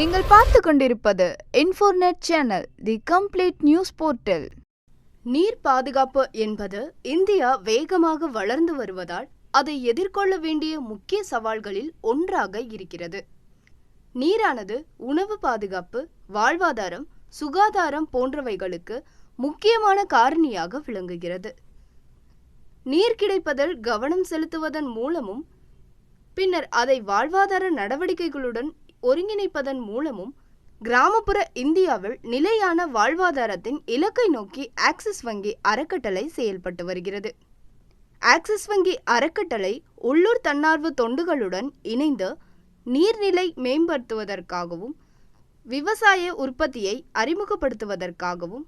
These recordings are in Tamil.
நீங்கள் பார்த்து கொண்டிருப்பது இன்ஃபோர்நெட் channel the complete news portal நீர் பாதுகாப்பு என்பது இந்தியா வேகமாக வளர்ந்து வருவதால் அதை எதிர்கொள்ள வேண்டிய முக்கிய சவால்களில் ஒன்றாக இருக்கிறது. நீரானது உணவு பாதுகாப்பு வாழ்வாதாரம் சுகாதாரம் போன்றவைகளுக்கு முக்கியமான காரணியாக விளங்குகிறது. நீர் கிடைப்பதில் கவனம் செலுத்துவதன் மூலமும் பின்னர் அதை வாழ்வாதார நடவடிக்கைகளுடன் ஒருங்கிணைப்பதன் மூலமும் கிராமப்புற இந்தியாவில் நிலையான வாழ்வாதாரத்தின் இலக்கை நோக்கி ஆக்சிஸ் வங்கி அறக்கட்டளை செயல்பட்டு வருகிறது. ஆக்சிஸ் வங்கி அறக்கட்டளை உள்ளூர் தன்னார்வ தொண்டுகளுடன் இணைந்து நீர்நிலை மேம்படுத்துவதற்காகவும் விவசாய உற்பத்தியை அறிமுகப்படுத்துவதற்காகவும்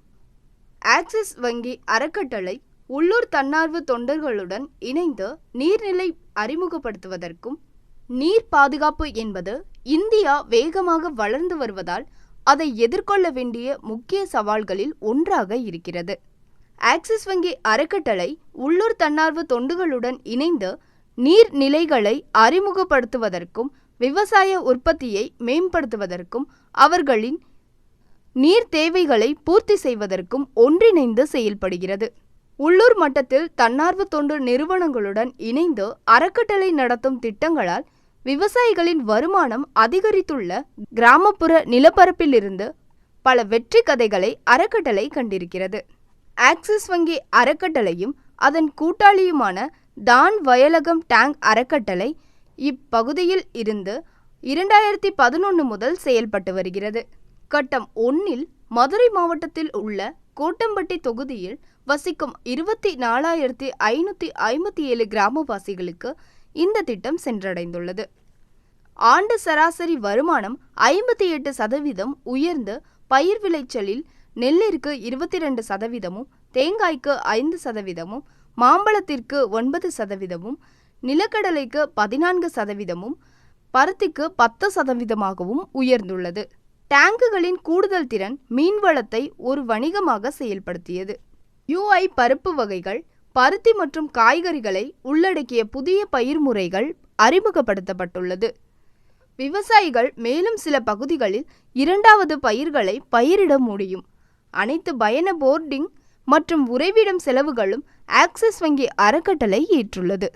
ஆக்சிஸ் வங்கி அறக்கட்டளை உள்ளூர் தன்னார்வ தொண்டர்களுடன் இணைந்து நீர்நிலை அறிமுகப்படுத்துவதற்கும் நீர் பாதுகாப்பு என்பது இந்தியா வேகமாக வளர்ந்து வருவதால் அதை எதிர்கொள்ள வேண்டிய முக்கிய சவால்களில் ஒன்றாக இருக்கிறது. ஆக்சிஸ் வங்கி அறக்கட்டளை உள்ளூர் தன்னார்வ தொண்டுகளுடன் இணைந்து நீர்நிலைகளை அறிமுகப்படுத்துவதற்கும் விவசாய உற்பத்தியை மேம்படுத்துவதற்கும் அவர்களின் நீர் தேவைகளை பூர்த்தி செய்வதற்கும் ஒன்றிணைந்து செயல்படுகிறது. உள்ளூர் மட்டத்தில் தன்னார்வ தொண்டு நிறுவனங்களுடன் இணைந்து அறக்கட்டளை நடத்தும் திட்டங்களால் விவசாயிகளின் வருமானம் அதிகரித்துள்ள கிராமப்புற நிலப்பரப்பிலிருந்து பல வெற்றி கதைகளை அறக்கட்டளை கண்டிருக்கிறது. ஆக்சிஸ் வங்கி அறக்கட்டளையும் அதன் கூட்டாளியுமான தான் வயலகம் டேங்க் அறக்கட்டளை இப்பகுதியில் இருந்து இரண்டாயிரத்தி பதினொன்று முதல் செயல்பட்டு வருகிறது. கட்டம் ஒன்னில் மதுரை மாவட்டத்தில் உள்ள கோட்டம்பட்டி தொகுதியில் வசிக்கும் இருபத்தி நாலாயிரத்தி ஐநூற்றி ஐம்பத்தி ஏழு கிராமவாசிகளுக்கு இந்த திட்டம் சென்றடைந்துள்ளது. ஆண்டு சராசரி வருமானம் ஐம்பத்தி எட்டு சதவீதம் உயர்ந்து பயிர் விளைச்சலில் நெல்லிற்கு இருபத்தி ரெண்டு சதவீதமும் தேங்காய்க்கு ஐந்து சதவீதமும் மாம்பழத்திற்கு ஒன்பது சதவீதமும் நிலக்கடலைக்கு பதினான்கு சதவீதமும் பருத்திக்கு பத்து சதவீதமாகவும் உயர்ந்துள்ளது. டேங்குகளின் கூடுதல் திறன் மீன்வளத்தை ஒரு வணிகமாக செயல்படுத்தியது. யூஐ பருப்பு வகைகள் பருத்தி மற்றும் காய்கறிகளை உள்ளடக்கிய புதிய பயிர் முறைகள் அறிமுகப்படுத்தப்பட்டுள்ளது. விவசாயிகள் மேலும் சில பகுதிகளில் இரண்டாவது பயிர்களை பயிரிட முடியும். அனைத்து பயண போர்டிங் மற்றும் உறைவிடம் செலவுகளும் ஆக்சிஸ் வங்கி அறக்கட்டளை ஏற்றுள்ளது.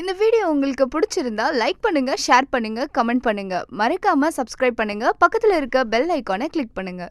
இந்த வீடியோ உங்களுக்கு பிடிச்சிருந்தா லைக் பண்ணுங்க ஷேர் பண்ணுங்க கமெண்ட் பண்ணுங்க. மறக்காம சப்ஸ்கிரைப் பண்ணுங்க. பக்கத்தில் இருக்க பெல் ஐக்கானை கிளிக் பண்ணுங்க.